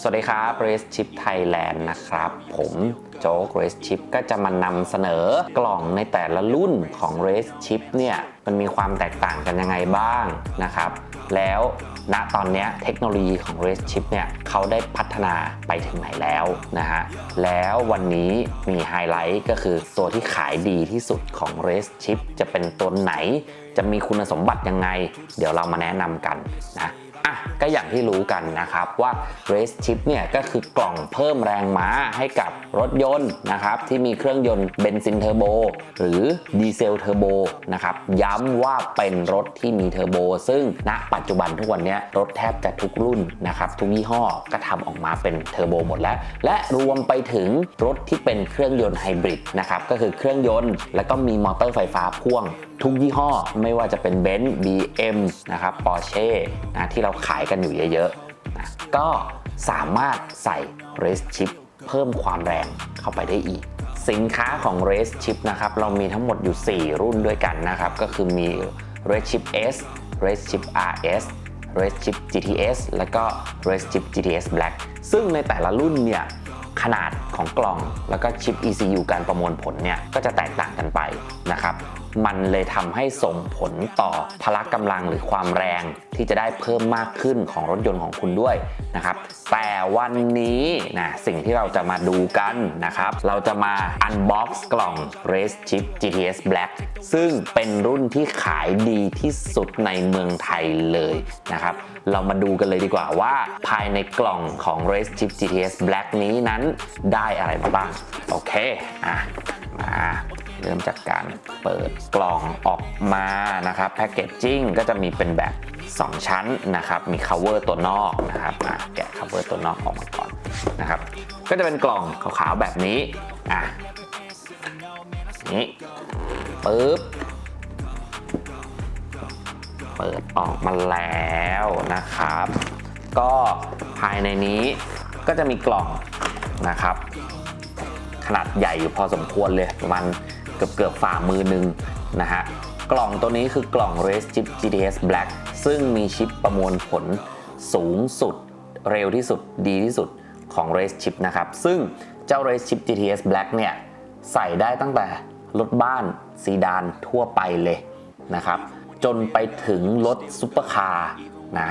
สวัสดีครับ Race Chip Thailand นะครับ ผมโจ๊ก Race Chip ก็จะมานำเสนอกล่องในแต่ละรุ่นของ Race Chip เนี่ย มันมีความแตกต่างกันยังไงบ้างนะครับ แล้วณตอนนี้เทคโนโลยีของ Race Chip เนี่ยเขาได้พัฒนาไปถึงไหนแล้วนะฮะ แล้ววันนี้มีไฮไลท์ก็คือตัวที่ขายดีที่สุดของ Race Chip จะเป็นตัวไหน จะมีคุณสมบัติยังไง เดี๋ยวเรามาแนะนำกันนะอะก็อย่างที่รู้กันนะครับว่า Race Chip เนี่ยก็คือกล่องเพิ่มแรงม้าให้กับรถยนต์นะครับที่มีเครื่องยนต์เบนซินเทอร์โบหรือดีเซลเทอร์โบนะครับย้ำว่าเป็นรถที่มีเทอร์โบ ซึ่งณปัจจุบันทุกวันนี้รถแทบจะทุกรุ่นนะครับทุกยี่ห้อก็ทำออกมาเป็นเทอร์โบหมดแล้ว และรวมไปถึงรถที่เป็นเครื่องยนต์ไฮบริดนะครับก็คือเครื่องยนต์ แล้วก็มีมอเตอร์ไฟฟ้าพ่วงทุกยี่ห้อไม่ว่าจะเป็น b e n z BM นะครับ Porsche นะที่เราขายกันอยู่เยอะๆนะก็สามารถใส่ Race Chip เพิ่มความแรงเข้าไปได้อีก สินค้าของ Race Chip นะครับ เรามีทั้งหมดอยู่ 4 รุ่นด้วยกันนะครับ ก็คือมี Race Chip S Race Chip RS Race Chip GTS แล้วก็ Race Chip GTS Black ซึ่งในแต่ละรุ่นเนี่ยขนาดของกล่องแล้วก็ชิป ECU การประมวลผลเนี่ยก็จะแตกต่างกันไปนะครับ มันเลยทำให้ส่งผลต่อพละกำลังหรือความแรงที่จะได้เพิ่มมากขึ้นของรถยนต์ของคุณด้วยนะครับ แต่วันนี้นะสิ่งที่เราจะมาดูกันนะครับ เราจะมา unbox กล่อง Race Chip GTS Black ซึ่งเป็นรุ่นที่ขายดีที่สุดในเมืองไทยเลยนะครับ เรามาดูกันเลยดีกว่าว่า ภายในกล่องของ Race Chip GTS Black นี้นั้นได้อะไรมาบ้าง โอเค อะ มา เริ่มจากการเปิดกล่องออกมานะครับแพคเกจจิ้งก็จะมีเป็นแบบ 2 ชั้นนะครับมี cover ตัวนอกนะครับอะแกะ cover ตัวนอกออกมาก่อนนะครับก็จะเป็นกล่องขาวๆแบบนี้อะนี้ปึ๊บเปิดออกมาแล้วนะครับ ก็ภายในนี้ก็จะมีกล่องนะครับ ขนาดใหญ่อยู่พอสมควรเลยประมาณ เกือบเกือบฝ่ามือหนึ่งนะฮะ กล่องตัวนี้คือกล่อง Race Chip GTS Black ซึ่งมีชิปประมวลผลสูงสุด เร็วที่สุดดีที่สุดของ Race Chip นะครับ ซึ่งเจ้า Race Chip GTS Black เนี่ย ใส่ได้ตั้งแต่รถบ้านซีดานทั่วไปเลยนะครับ จนไปถึงรถซุปเปอร์คาร์ นะ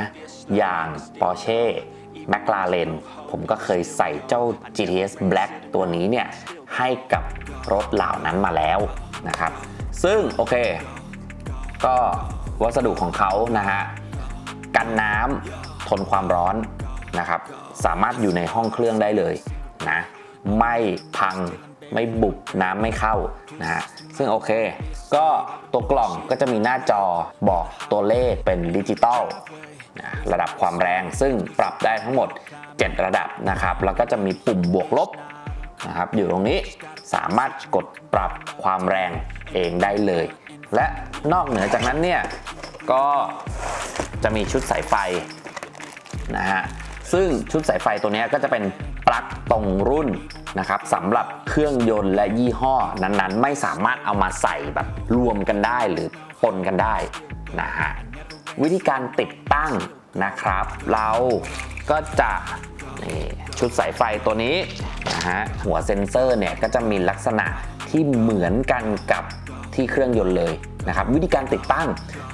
อย่าง Porsche McLaren ผมก็เคยใส่เจ้า GTS Black ตัวนี้เนี่ยให้กับรถเหล่านั้นมาแล้วนะครับ ซึ่งโอเค ก็วัสดุของเขานะฮะกันน้ำทนความร้อนนะครับ สามารถอยู่ในห้องเครื่องได้เลยนะไม่พัง ไม่บุบน้ำไม่เข้านะฮะซึ่งโอเค ก็ตัวกล่องก็จะมีหน้าจอบอกตัวเลขเป็นดิจิตอลนะระดับความแรงซึ่งปรับได้ทั้งหมด 7 ระดับนะครับ แล้วก็จะมีปุ่มบวกลบนะครับอยู่ตรงนี้สามารถกดปรับความแรงเองได้เลย และนอกเหนือจากนั้นเนี่ยก็จะมีชุดสายไฟนะฮะซึ่งชุดสายไฟตัวนี้ก็จะเป็นปลั๊กตรงรุ่น นะครับสำหรับเครื่องยนต์และยี่ห้อนั้นๆ ไม่สามารถเอามาใส่แบบรวมกันได้หรือปนกันได้นะฮะวิธีการติดตั้งนะครับ เราก็จะนี่ชุดสายไฟตัวนี้นะฮะหัวเซ็นเซอร์เนี่ยก็จะมีลักษณะที่เหมือนกันกับที่เครื่องยนต์เลยนะครับ วิธีการติดตั้ง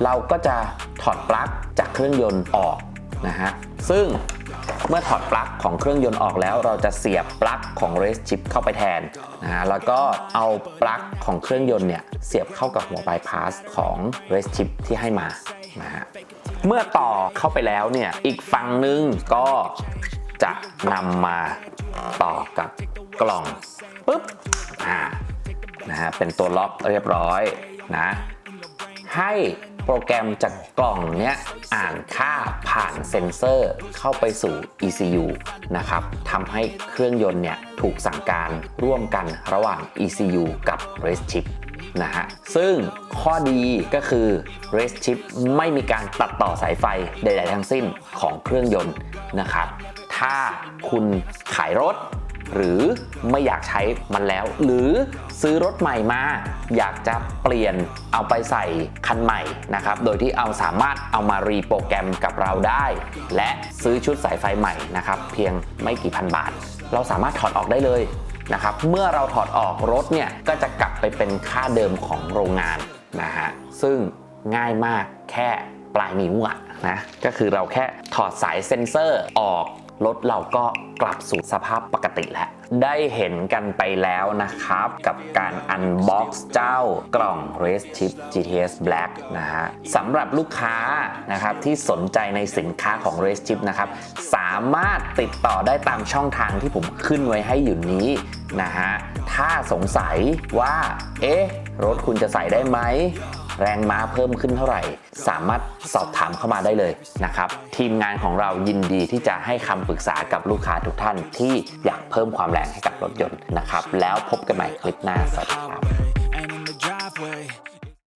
เราก็จะถอดปลั๊กจากเครื่องยนต์ออกนะฮะซึ่ง เมื่อถอดปลั๊กของเครื่องยนต์ออกแล้ว เราจะเสียบปลั๊กของ Race Chip เข้าไปแทนนะฮะแล้วก็เอาปลั๊กของเครื่องยนต์เนี่ยเสียบเข้ากับหัวบายพาสของ Race Chip ที่ให้มานะฮะเมื่อต่อเข้าไปแล้วเนี่ยอีกฝั่งหนึงก็จะนำมาต่อกับกล่องปุ๊บอ่านะฮะเป็นตัวล็อกเรียบร้อยนะให้ โปรแกรมจากกล่องเนี้ยอ่านค่าผ่านเซ็นเซอร์เข้าไปสู่ ECU นะครับทำให้เครื่องยนต์เนี่ยถูกสั่งการร่วมกันระหว่าง ECU กับ Race Chip นะฮะ ซึ่งข้อดีก็คือ Race Chip ไม่มีการตัดต่อสายไฟใด ๆ ทั้งสิ้นของเครื่องยนต์นะครับ ถ้าคุณขายรถ หรือไม่อยากใช้มันแล้ว หรือซื้อรถใหม่มา อยากจะเปลี่ยนเอาไปใส่คันใหม่นะครับ โดยที่เอาสามารถเอามารีโปรแกรมกับเราได้ และซื้อชุดสายไฟใหม่นะครับ เพียงไม่กี่พันบาท เราสามารถถอดออกได้เลยนะครับ เมื่อเราถอดออกรถเนี่ยก็จะกลับไปเป็นค่าเดิมของโรงงานนะฮะ ซึ่งง่ายมากแค่ปลายนิ้วอะนะ ก็คือเราแค่ถอดสายเซ็นเซอร์ออก รถเราก็กลับสู่สภาพปกติแล้ว ได้เห็นกันไปแล้วนะครับ กับการอันบ็อกซ์เจ้ากล่อง Race Chip GTS Black นะฮะสำหรับลูกค้านะครับที่สนใจในสินค้าของ Race Chip นะครับ สามารถติดต่อได้ตามช่องทางที่ผมขึ้นไว้ให้อยู่นี้นะฮะถ้าสงสัยว่า เอ๊ะ รถคุณจะใส่ได้ไหม แรงม้าเพิ่มขึ้นเท่าไหร่ สามารถสอบถามเข้ามาได้เลยนะครับ ทีมงานของเรายินดีที่จะให้คำปรึกษากับลูกค้าทุกท่านที่อยากเพิ่มความแรงให้กับรถยนต์นะครับ แล้วพบกันใหม่คลิปหน้าสวัสดีครับ